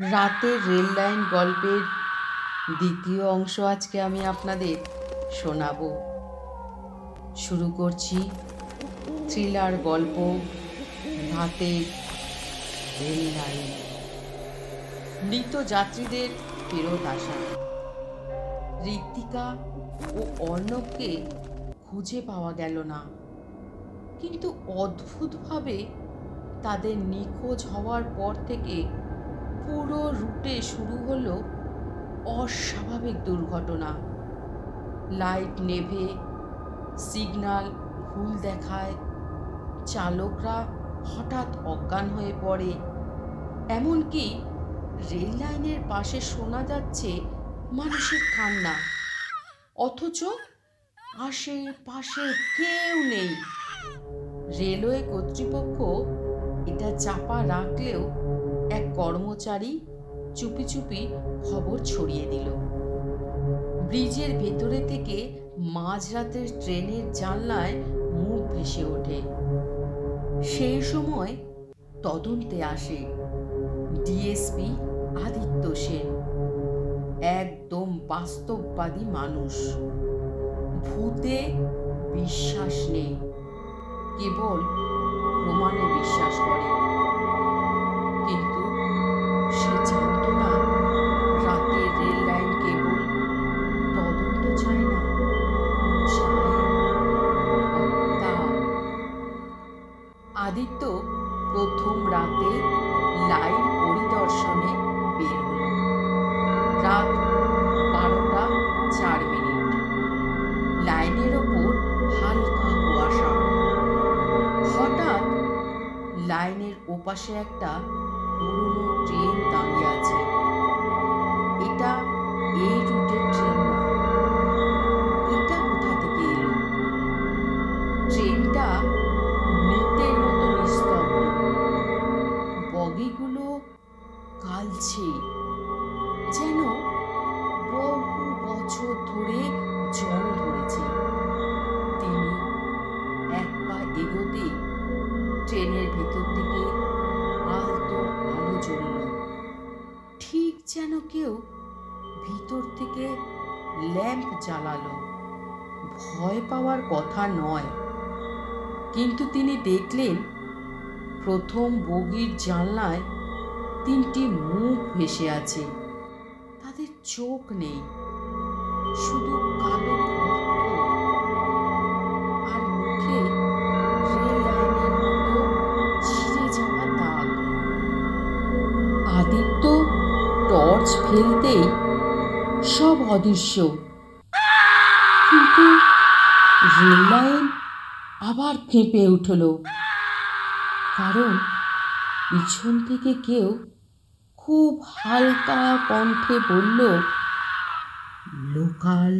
রাতের rail line গল্পের দ্বিতীয় অংশ আজকে আমি আপনাদের শোনাবো। শুরু করছি থ্রিলার গল্প, রাতের রেল লাইন। মৃত যাত্রীদের ফেরত আসা। ঋত্বিকা ও অর্ণবকে খুঁজে পাওয়া গেল না। কিন্তু অদ্ভুতভাবে তাদের নিখোঁজ হওয়ার পর থেকে পুরো রুটে শুরু হলো অস্বাভাবিক দুর্ঘটনা। লাইট নেভে সিগন্যাল ভুল দেখায়, চালকরা হঠাৎ অজ্ঞান হয়ে পড়ে। এমনকি রেল লাইনের পাশে শোনা যাচ্ছে মানুষের কান্না। অথচ আশেপাশে কেউ নেই। রেলওয়ে কর্তৃপক্ষ এটা চাপা রাখলেও এক কর্মচারী চুপি চুপি খবর ছড়িয়ে দিল। ব্রিজের ভেতরে থেকে মাঝরাতের ট্রেনের জানলায় মুখ ভেসে ওঠে। সেই সময় তদন্তে আসে ডিএসপি আদিত্য সেন, একদম বাস্তববাদী মানুষ। ভূতে বিশ্বাস নেই, কেবল প্রমাণে বিশ্বাস করে। সে রাতের রেল লাইন কেবল তদন্ত চায় না আদিত্য প্রথম রাতে লাইন পরিদর্শনে বের হলো রাত বারোটা চার মিনিট। লাইনের ওপর হালকা কুয়াশা। হঠাৎ লাইনের ওপাশে একটা পুরনো ট্রেন দাঁড়িয়ে আছে যেন কেউ ভিতর থেকে ল্যাম্প জ্বালালো। ভয় পাওয়ার কথা নয়। কিন্তু তিনি দেখলেন, প্রথম বগির জানলায় তিনটি মুখ ভেসে আছে। তাদের চোখ নেই। শুধু কালো ফেলতেই সব অদৃশ্য। কিন্তু রেল লাইন আবার ফেঁপে উঠল। কারণ পিছন থেকে কেউ খুব হালকা কণ্ঠে বলল, লোকাল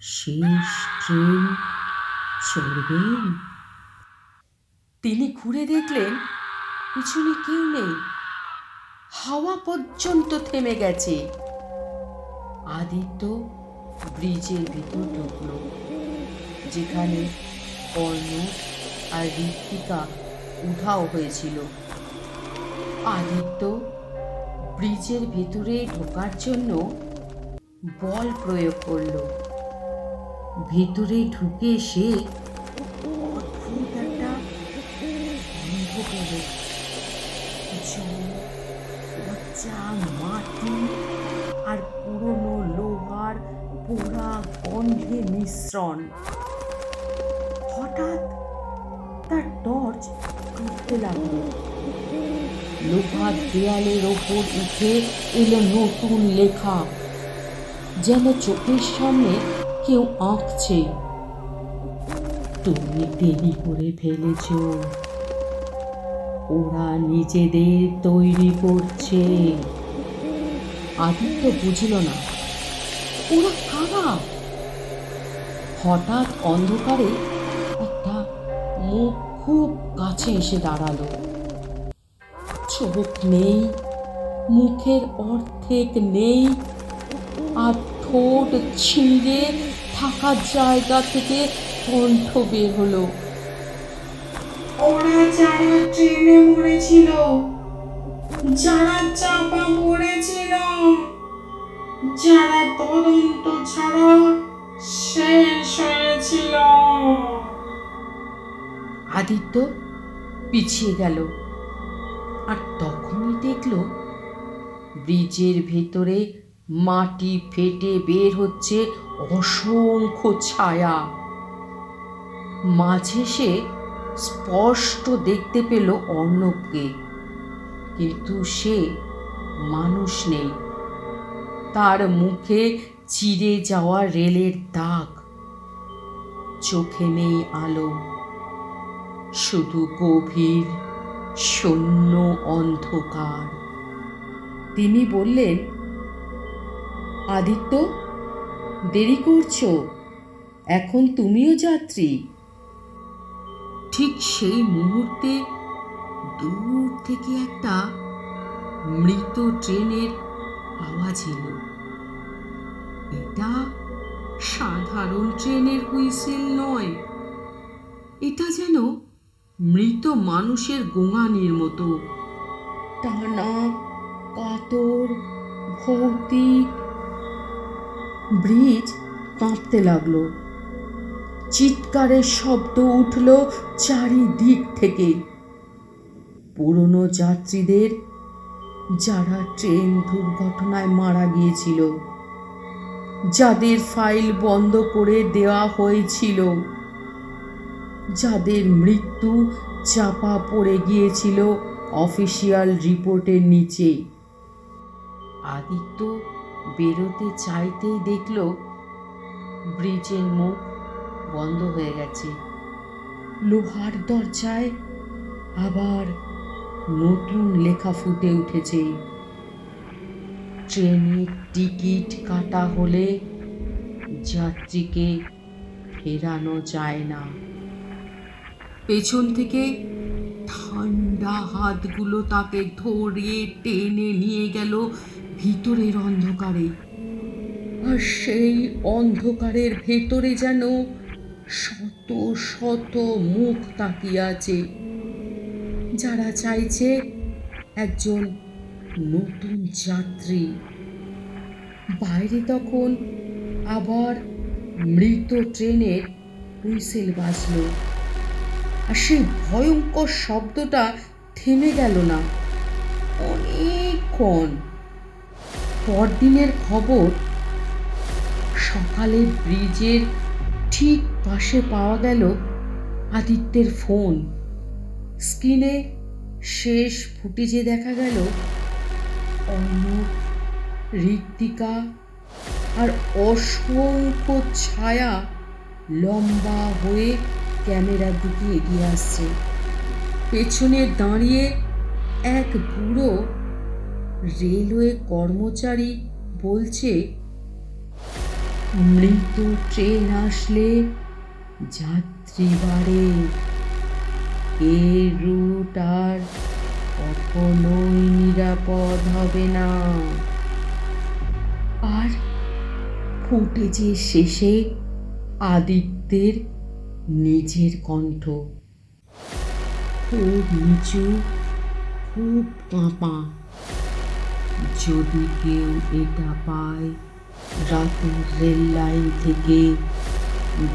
শেষ ট্রেন চড়বেন তিনি ঘুরে দেখলেন, পিছনে কেউ নেই। হাওয়া পর্যন্ত থেমে গেছে। আদিত্য ব্রিজের ভিতর ঢুকলো, যেখানে কর্ণ আর ঋত্বিকা উধাও হয়েছিল। আদিত্য ব্রিজের ভেতরে ঢোকার জন্য বল প্রয়োগ করল। ভেতরে ঢুকে সে মিশ্রণ। হঠাৎ তার টর্চ উঠতে লাগল। লোহার দেয়ালের ওপর উঠে এলো নতুন লেখা, যেন চোখের সামনে কেউ আঁকছে। তুমি দেরি করে ফেলেছ। ওরা নিজেদের তৈরি করছে। আদিত্য বুঝল না। ওরা কারা? হঠাৎ অন্ধকারে একটা মুখ খুব কাছে এসে দাঁড়াল। চোখ নেই, মুখের অর্ধেক নেই, আর ঠোঁট ছিঁড়ে থাকার জায়গা থেকে কণ্ঠ বের হলো। ওরা যারা ট্রেনে মরেছিল, যারা চাপা মরেছিল যারা তদন্ত ছাড়া আদিত্য পিছিয়ে গেল। আর তখনই দেখল ব্রিজের ভেতরে মাটি ফেটে বের হচ্ছে অসংখ্য ছায়া। মাঝে সে স্পষ্ট দেখতে পেল অর্ণবকে, কিন্তু সে মানুষ নেই। তার মুখে চিরে যাওয়া রেলের দাগ। চোখে নেই আলো। শুধু গভীর, শূন্য অন্ধকার। তিনি বললেন, আদিত্য, দেরি করছ। এখন তুমিও যাত্রী। ঠিক সেই মুহূর্তে দূর থেকে একটা মৃত ট্রেনের আওয়াজ এলো। এটা সাধারণ ট্রেনের হুইসেল নয়। এটা যেন মৃত মানুষের গোঙানির মতো। টানা কাতর, ভৌতিক। ব্রিজ কাঁপতে লাগল। চিৎকারের শব্দ উঠল চারিদিক থেকে। পুরনো যাত্রীদের, যারা ট্রেন দুর্ঘটনায় মারা গিয়েছিল, যাদের ফাইল বন্ধ করে দেওয়া হয়েছিল। যাদের মৃত্যু চাপা পড়ে গিয়েছিল অফিসিয়াল রিপোর্টের নিচে। আদিত্য বেরোতে চাইতেই দেখল, ব্রিজের মুখ বন্ধ হয়ে গেছে। লোহার দরজায় আবার নতুন লেখা ফুটে উঠেছে। ট্রেনের টিকিট কাটা হলে যাত্রীকে ফেরানো যায় না। পেছন থেকে ঠান্ডা হাতগুলো তাকে ধরিয়ে টেনে নিয়ে গেল ভিতরের অন্ধকারে। আর সেই অন্ধকারের ভেতরে যেন শত শত মুখ তাকিয়ে আছে। যারা চাইছে একজন নতুন যাত্রী। বাইরে তখন আবার মৃত ট্রেনের হুইসেল বাজলো। আর সেই ভয়ঙ্কর শব্দটা থেমে গেল না। অনেকক্ষণ। পরদিনের খবর সকালে ব্রিজের ঠিক পাশে পাওয়া গেল আদিত্যের ফোন। স্ক্রিনে শেষ ফুটেজে দেখা গেল অর্ণব ঋত্বিকা আর অসংখ্য ছায়া লম্বা হয়ে ক্যামেরার দিকে এগিয়ে আসছে। পেছনে দাঁড়িয়ে এক বুড়ো রেলওয়ে কর্মচারী বলছে মৃত ট্রেন আসলে যাত্রী বাড়ে এ রুট আর কখনোই নিরাপদ হবে না। আর ফুটেজের শেষে আদিত্যের নিজের কণ্ঠ। খুব নিচু খুব কাঁপা। যদি কেউ এটা পায়, রাতের রেল লাইন থেকে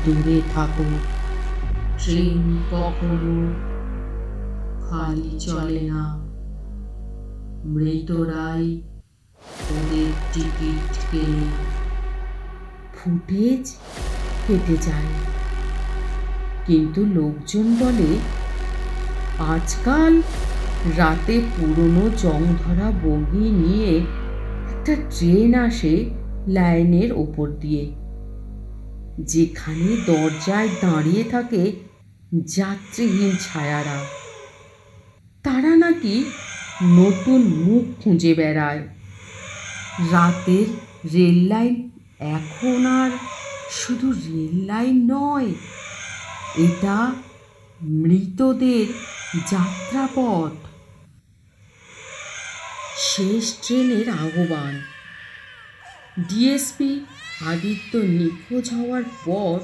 দূরে থাকো। ট্রেন কখনো খালি চলে না। মৃতরাই ওদের টিকিট কেনে ফুটেজ কেটে যায়। কিন্তু লোকজন বলে, আজকাল রাতে পুরনো জং ধরা বগি নিয়ে একটা ট্রেন আসে লাইনের ওপর দিয়ে। যেখানে দরজায় দাঁড়িয়ে থাকে যাত্রীহীন ছায়ারা। তারা নাকি নতুন মুখ খুঁজে বেড়ায়। রাতের রেল লাইন এখন আর শুধু রেল লাইন নয় এটা মৃতদের যাত্রাপথ। শেষ ট্রেনের আহ্বান ডিএসপি আদিত্য নিখোঁজ হওয়ার পর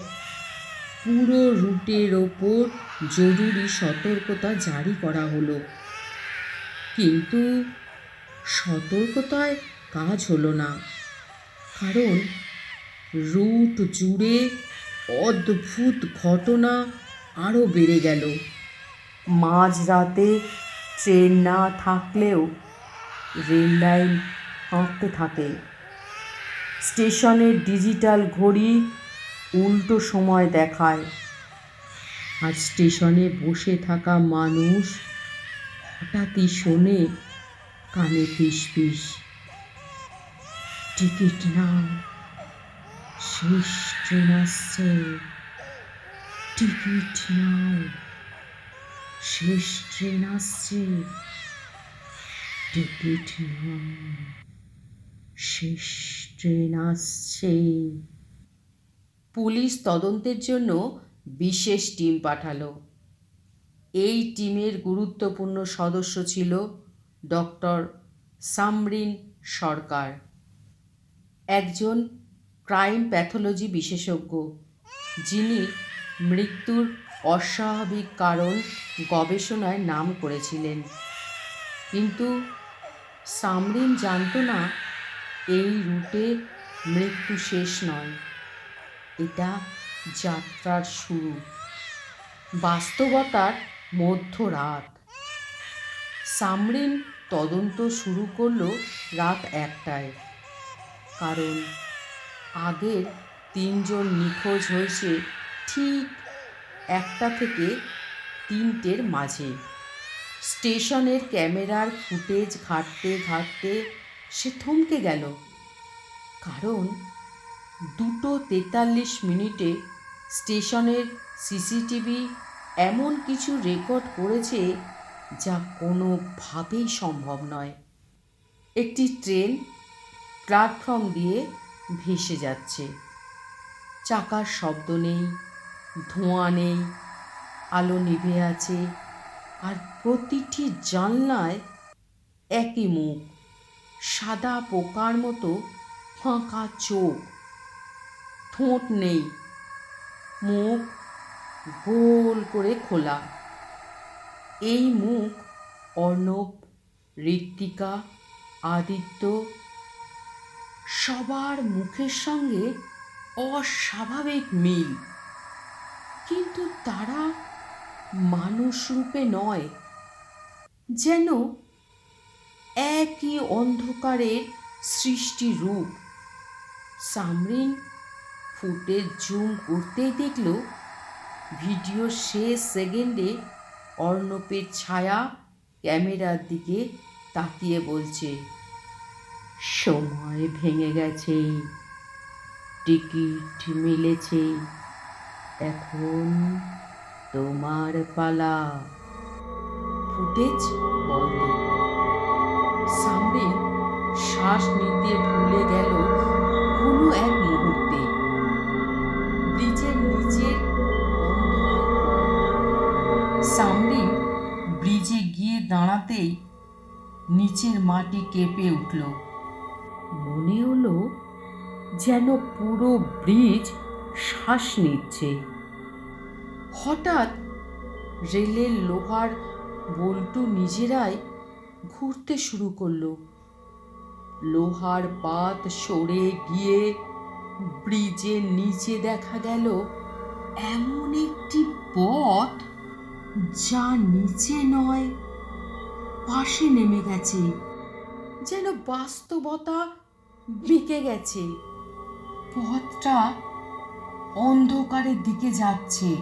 পুরো রুটের ওপর জরুরি সতর্কতা জারি করা হলো। কিন্তু সতর্কতায় কাজ হলো না। কারণ রুট জুড়ে অদ্ভুত ঘটনা আরও বেড়ে গেল। মাঝরাতে ট্রেন না থাকলেও রেল লাইন হাঁটতে থাকে। স্টেশনের ডিজিটাল ঘড়ি উল্টো সময় দেখায়। আর স্টেশনে বসে থাকা মানুষ হঠাৎই শোনে কানে ফিস ফিস টিকিট নাও। শেষ ট্রেন আসছে টিকিট নাও শেষ ট্রেন আসছে টিকিট নাও শেষ ট্রেন আসছে পুলিশ তদন্তের জন্য বিশেষ টিম পাঠালো। এই টিমের গুরুত্বপূর্ণ সদস্য ছিল ডক্টর সামরিন সরকার। একজন ক্রাইম প্যাথোলজি বিশেষজ্ঞ, যিনি মৃত্যুর অস্বাভাবিক কারণ গবেষণায় নাম করেছিলেন। কিন্তু সামরিন জানত না, এই রুটে মৃত্যু শেষ নয়। এটা যাত্রার শুরু। বাস্তবতার মধ্যরাত। সামরিন তদন্ত শুরু করল রাত একটায়। কারণ আগের তিনজন নিখোঁজ হয়েছে ঠিক একটা থেকে তিনটের মাঝে। স্টেশনের ক্যামেরার ফুটেজ ঘাঁটতে ঘাঁটতে সে থমকে গেল। কারণ দুটো তেতাল্লিশ মিনিটে স্টেশনের সিসিটিভি এমন কিছু রেকর্ড করেছে যা কোনোভাবেই সম্ভব নয়। একটি ট্রেন প্ল্যাটফর্ম দিয়ে ভেসে যাচ্ছে। চাকার শব্দ নেই, ধোঁয়া নেই, আলো নিভে আছে, আর প্রতিটি জানলায় একই মুখ, সাদা পোকার মতো ফাঁকা চোখ, ঠোঁট নেই, মুখ গোল করে খোলা। এই মুখ অর্ণব, ঋত্বিকা, আদিত্য সবার মুখের সঙ্গে অস্বাভাবিক মিল। কিন্তু তারা মানুষ রূপে নয়, যেন একই অন্ধকারের সৃষ্টি রূপ। সামরিন ফুটেজ জুম করতেই দেখল, ভিডিও শেষ সেকেন্ডে অর্ণবের ছায়া ক্যামেরার দিকে তাকিয়ে বলছে সময় ভেঙে গেছে। টিকিট মিলেছে। এখন তোমার পালা। ফুটেজ বন্ধ। সামনে শ্বাস নিতে ভুলে গেল কোনো এক মুহূর্তে। ব্রিজের নিচের সামনে ব্রিজে গিয়ে দাঁড়াতেই নিচের মাটি কেঁপে উঠল। যেন পুরো ব্রিজ শ্বাস নিচ্ছে। হঠাৎ রেলের লোহার বল্টু নিজেরাই ঘুরতে শুরু করল। লোহার পাত সরে গিয়ে ব্রিজের নিচে দেখা গেল এমন একটি পথ যা নিচে নয়, পাশে নেমে গেছে। যেন বাস্তবতা বেঁকে গেছে। পথটা অন্ধকারের দিকে যাচ্ছে।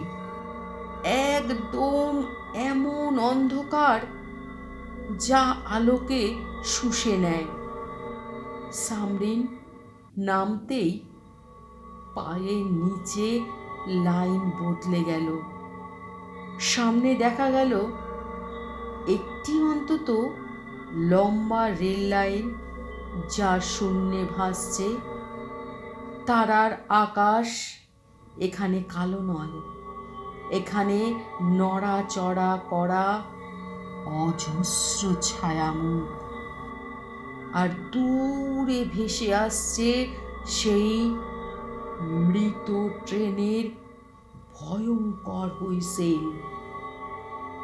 একদম এমন অন্ধকার যা আলোকে শুষে নেয়। সামরিন নামতেই পায়ের নিচে লাইন বদলে গেল। সামনে দেখা গেল একটি অন্তত লম্বা রেল লাইন যা শূন্যে ভাসছে। তারার আকাশ এখানে কালো নয়। এখানে নড়াচড়া করা অজস্র ছায়ামুখ। আর দূরে ভেসে আসছে সেই মৃত ট্রেনের ভয়ঙ্কর হুইসেল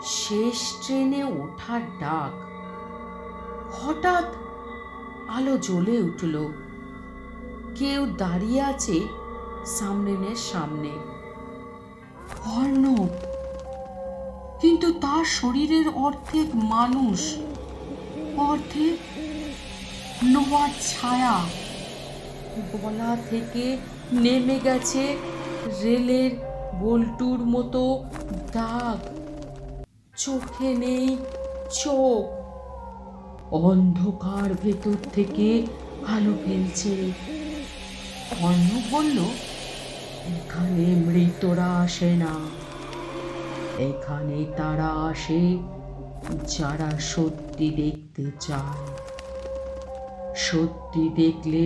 শেষ ট্রেনে ওঠার ডাক হঠাৎ আলো জ্বলে উঠল। কেউ দাঁড়িয়ে আছে সামরিনের সামনে। অর্ণব, কিন্তু তার শরীরের অর্ধেক মানুষ, অর্ধেক লোহার ছায়া। গলা থেকে নেমে গেছে রেলের বল্টুর মতো দাগ। চোখে নেই চোখ। অন্ধকার ভেতর থেকে আলো ফেলছে। অর্ণ বলল, এখানে মৃতরা আসে না। এখানে তারা আসে যারা সত্যি দেখতে চায়। সত্যি দেখলে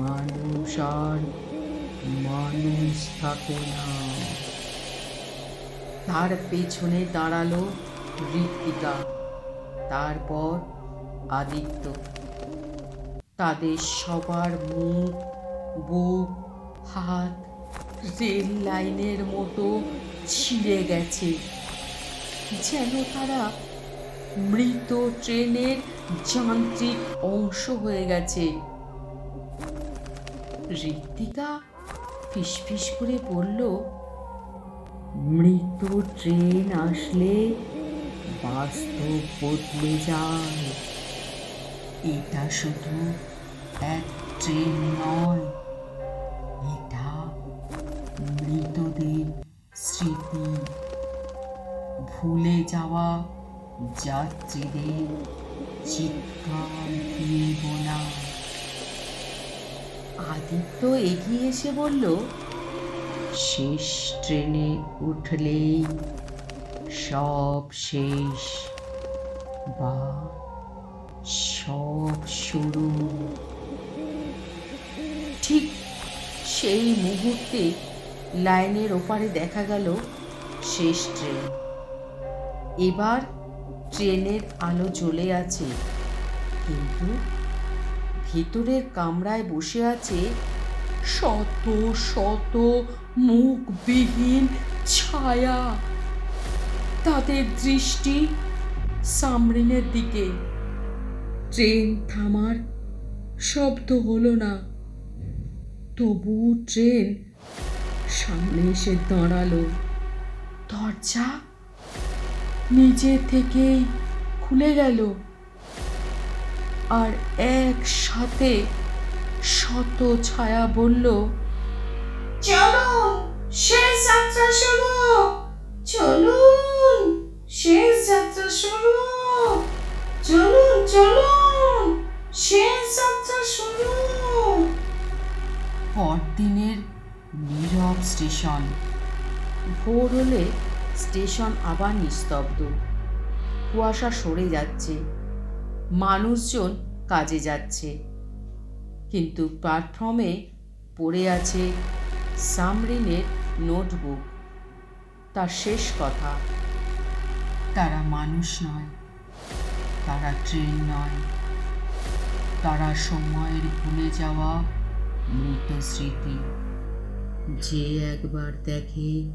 মানুষ আর মানুষ থাকে না। তার পেছনে দাঁড়াল ঋত্বিকা, তারপর আদিত্য। তাদের সবার মুখ, বুক, হাত রেল লাইনের মতো ছিঁড়ে গেছে। যেন তারা মৃত ট্রেনের যান্ত্রিক অংশ হয়ে গেছে। ঋত্বিকা ফিসফিস করে বলল, মৃত ট্রেন আসলে বাস্তব বদলে যায়। এটা শুধু এক ট্রেন নয়। এটা মৃতদের স্মৃতি। ভুলে যাওয়া যাত্রীদের চিৎকার দিয়ে বলা। আদিত্য এগিয়ে এসে বলল, শেষ ট্রেনে উঠলেই সব শেষ। বা সব শুরু। ঠিক সেই মুহূর্তে লাইনের ওপারে দেখা গেল শেষ ট্রেন। এবার ট্রেনের আলো জ্বলে আছে, কিন্তু ভিতরের কামরায় বসে আছে শত শত মুখবিহীন ছায়া। তাদের দৃষ্টি সামরিনের দিকে। ট্রেন থামার শব্দ হলো না। তবু ট্রেন সামনে এসে দাঁড়াল। দরজা নিজে থেকেই খুলে গেল। আর একসাথে শত ছায়া বলল চলুন শেষ যাত্রা শুরু! চলুন, শেষ যাত্রা শুরু! চলুন চলুন! শেষ পরদিনের নীরব স্টেশন। ভোর হলে স্টেশন আবার নিস্তব্ধ। কুয়াশা সরে যাচ্ছে। মানুষজন কাজে যাচ্ছে। কিন্তু প্ল্যাটফর্মে পড়ে আছে সামরিনের নোটবুক। তার শেষ কথা, তারা মানুষ নয়, তারা ট্রেন নয়। তারা সময়ের ভুলে যাওয়া মৃত স্মৃতি। যে একবার দেখে,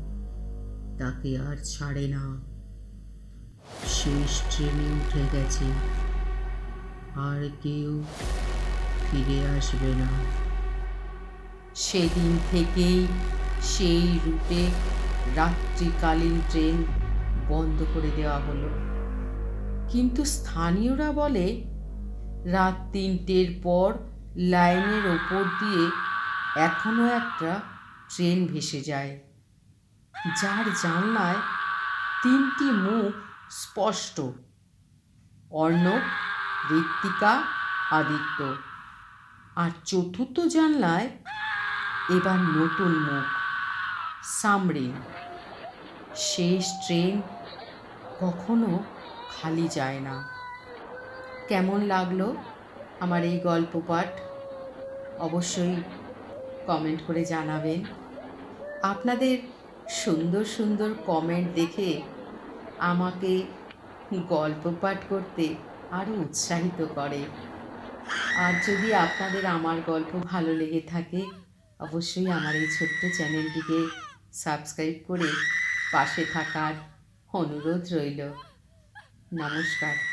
তাকে আর ছাড়ে না। শেষ ট্রেনে উঠে গেছে। আর কেউ ফিরে আসবে না। সেদিন থেকেই সেই রুটে রাত্রিকালীন ট্রেন বন্ধ করে দেওয়া হলো। কিন্তু স্থানীয়রা বলে রাত তিনটের পর লাইনের ওপর দিয়ে এখনও একটা ট্রেন ভেসে যায়। যার জানলায় তিনটি মুখ স্পষ্ট। অর্ণব, ঋত্বিকা, আদিত্য। আর চতুর্থ জানলায় এবার নতুন মুখ, সামরিন। শেষ ট্রেন কখনো খালি যায় না। কেমন লাগল আমার এই গল্প পাঠ? অবশ্যই কমেন্ট করে জানাবেন। আপনাদের সুন্দর সুন্দর কমেন্ট দেখে আমাকে গল্প পাঠ করতে আরও উৎসাহিত করে। আর যদি আপনাদের আমার গল্প ভালো লেগে থাকে, অবশ্যই আমার এই ছোট্ট চ্যানেলটিকে সাবস্ক্রাইব করে পাশে থাকার অনুরোধ রইল। নমস্কার।